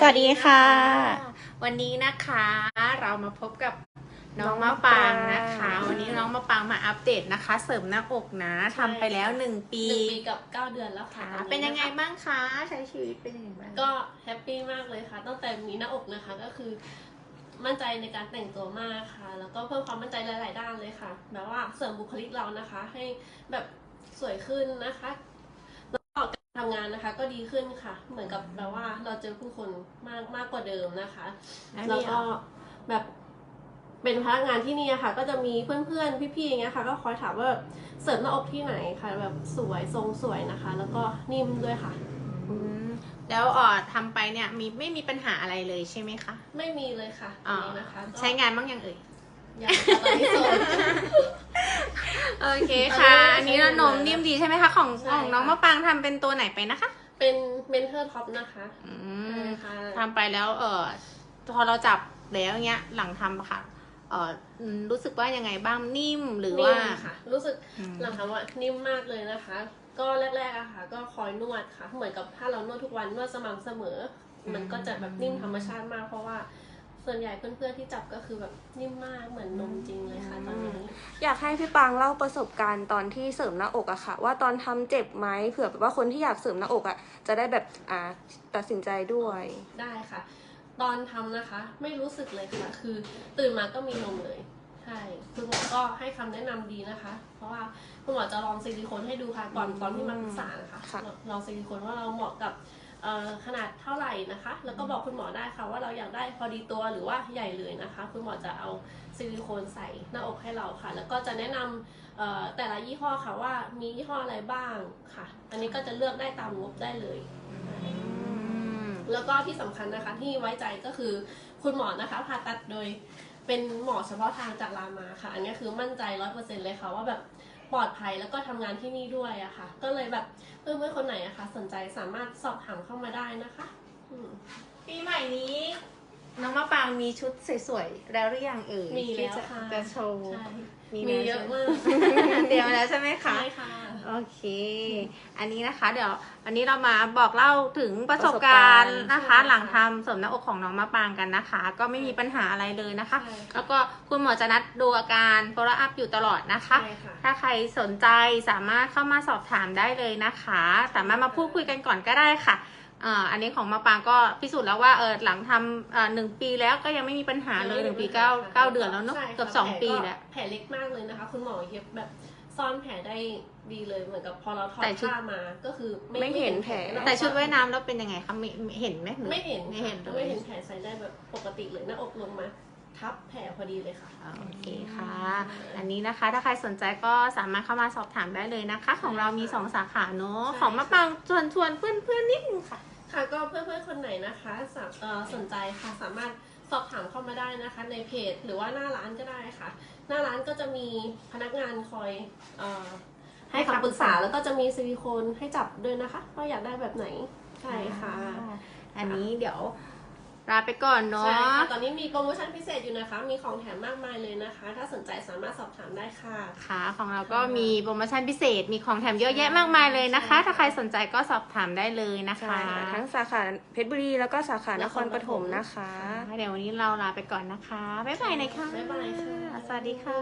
สวัสดีค่ะ วันนี้นะคะเรามาพบกับน้องมะปางนะคะ วันนี้น้องมะปางมาอัปเดตนะคะ เสริมหน้าอกนะทำไปแล้วหนึ่งปีหนึ่งปีกับเก้าเดือนแล้วค่ะค่ะตอเป็นยังไงะคะบ้างคะใช้ชีวิตเป็นยังไงบ้างก็แฮปปี้มากเลยค่ะตั้งแต่มีหน้าอกนะคะก็คือ มั่นใจในการแต่งตัวมากค่ะ แล้วก็เพิ่มความมั่นใจหลาย ๆ ด้านเลยค่ะแบบว่าเสริมบุคลิกเรานะคะ ให้แบบสวยขึ้นนะคะแล้วก็การทำงานนะคะ ก็ดีขึ้นค่ะ เหมือนกับแบบว่าเราเจอผู้คนมากมากกว่าเดิมนะคะ แล้วก็แบบเป็นพนักงานที่นี่อะค่ะ ก็จะมีเพื่อนๆ พี่ๆอย่างเงี้ยค่ะ ก็คอยถามว่าเสริมหน้าอกที่ไหนค่ะ แบบสวยทรงสวยนะคะ แล้วก็นิ่มด้วยค่ะอืมแล้วเอ่อทำไปเนี่ยมีไม่มีปัญหาอะไรเลยใช่ไหมคะ ไม่มีเลยค่ะอ๋อนี่นะคะก็ใช้งานบ้างยังเอ่ยยังค่ะตอนนี้โสดโอเคค่ะ ตอัอนนนี้นี้เรานมนิ่มดีใช่ไหมคะ ของใช่ของน้องค่ะ มะปางทำเป็นตัวไหนไปนะคะเป็นเมนเทอร์ท็อปนะคะอืใช่มค่ะทำไปแล้วเออพอเราจับแล้วเนี้ยหลังทำอะค่ะเอออืมรู้สึกว่ายังไงบ้างนิ่มหรือว่านิ่มค่ะ รู้สึกอืม หลังทำว่านิ่มมากเลยนะคะ ก็แรกๆอะค่ะ ก็คอยนวดค่ะ เหมือนกับถ้าเรานวดทุกวันนวดสม่ำเสมอมันก็จะแบบนิ่มธรรมชาติมาก เพราะว่า ส่วนใหญ่เพื่อนๆที่จับก็คือแบบนิ่มมากเหมือนนมจริงเลยค่ะต อนนี้อยากให้พี่ปางเล่าประสบการณ์ตอนที่เสริมหน้าอกอะค่ะ ว่าตอนทำเจ็บไหมเผื่อแบบว่าคนที่อยากเสริมหน้าอกอะจะได้แบบอ่าตัดสินใจด้วยได้ค่ะ ตอนทำนะคะ ไม่รู้สึกเลยค่ะ คือตื่นมาก็มีนมเลยใช่คุณหมอก็ให้คำแนะนำดีนะคะ เพราะว่าคุณหมอจะลองซิลิโคนให้ดูค่ะก่อนตอนที่มาปรึกษานะคะค่ะลองซิลิโคนว่าเราเหมาะกับเอ่อ ขนาดเท่าไหร่นะคะ แล้วก็บอกคุณหมอได้ค่ะว่าเราอยากได้พอดีตัวหรือว่าใหญ่เลยนะคะ คุณหมอจะเอาซิลิโคนใส่หน้าอกให้เราค่ะ แล้วก็จะแนะนำเอ่อแต่ละยี่ห้อค่ะว่ามียี่ห้ออะไรบ้างค่ะ อันนี้ก็จะเลือกได้ตามงบได้เลยอืมแล้วก็ที่สำคัญนะคะที่ไว้ใจก็คือคุณหมอนะคะผ่าตัดโดยเป็นหมอเฉพาะทางจากรามาค่ะ อันนี้คือมั่นใจร้อยเปอร์เซ็นเลยค่ะว่าแบบ ปลอดภัยแล้วก็ทำงานที่นี่ด้วยอะค่ะ ก็เลยแบบเพื่อนๆคนไหนอะคะสนใจสามารถสอบถามเข้ามาได้นะคะปีใหม่นี้ น้องมะปางมีชุดสวยๆแล้วหรือยังเอ่ยมีแล้วที่จค่ะ จะโชว์ ใช่ มีมีแล้วเยอะใช่ไหมากเตรียมมาแล้วใช่ไหมคะ ใช่ค่ะ โอเค อันนี้นะคะเดี๋ยววันนี้เรามาบอกเล่าถึงประสบการณ์ประสบการณ์นะคะใช่ค่ะหลังทำเสริมหน้าอกของน้องมะปางกันนะคะ ก็ไม่มีปัญหาอะไรเลยนะคะ ใช่ค่ะแล้วก็คุณหมอจะนัดดูอาการ follow up อยู่ตลอดนะคะ ใช่ค่ะ ถ้าใครสนใจสามารถเข้ามาสอบถามได้เลยนะคะ สามารถมาพูดคุยกันก่อนก็ได้ค่ะ อ่าอันนี้ของมะปางก็พิสูจน์แล้วว่าเออหลังทำเอ่อหนึ่งปีแล้วก็ยังไม่มีปัญหาเลยหนึ่งปีเก้าเก้าเดือนแล้วเนาะใช่ค่เกือบสองแผลปีแล้ว แผลเล็กมากเลยนะคะ คุณหมอเย็บแบบซ่อนแผลได้ดีเลยเหมือนกับพอเราถอดแต่ชุด ผ้ามาก็คือไม่เห็นแผลล้วแต่ชุดว่ายน้ำแล้วเป็นยังไงคะไม่ไม่เห็นไหมรือ ไม่เห็นไม่เห็นเลไม่ยเห็นแผลใส่ได้แบบปกติเลยหน้าอกลงมา ทับแผลพอดีเลยค่ะ อ่าโอเคค่ะ อันนี้นะคะถ้าใครสนใจก็สามารถเข้ามาสอบถามได้เลยนะคะ ของเรามีสองสาขาเนอะใช่ ของมะปางชวนชวนเพื่อนเพื่อนๆนิดนึงค่ะ ค่ะก็เพื่อนๆคนไหนนะคะสาเอ่อสนใจค่ะสามารถสอบถามเข้ามาได้นะคะ ในเพจหรือว่าหน้าร้านก็ได้ค่ะ หน้าร้านก็จะมีพนักงานคอยเอ่อให้คำปรึกษาแล้วก็จะมีซิลิโคนให้จับด้วยนะคะว่าอยากได้แบบไหนใช่ค่ะ อันนี้เดี๋ยว ลาไปก่อนเนาะ ใช่ค่ะ ตอนนี้มีโปรโมชั่นพิเศษอยู่นะคะ มีของแถมมากมายเลยนะคะ ถ้าสนใจสามารถสอบถามได้ค่ะ ค่ะ ของเราก็มีโปรโมชั่นพิเศษ มีของแถมเยอะแยะมากมายเลยนะคะ ใช่ค่ะ ถ้าใครสนใจก็สอบถามได้เลยนะคะใช่ค่ะทั้งสาขาเพชรบุรีแล้วก็สาขานครปฐมนะคะเดี๋ยววันนี้เราลาไปก่อนนะคะ บ๊ายบายนะคะบ๊ายบายค่ะ สวัสดีค่ะ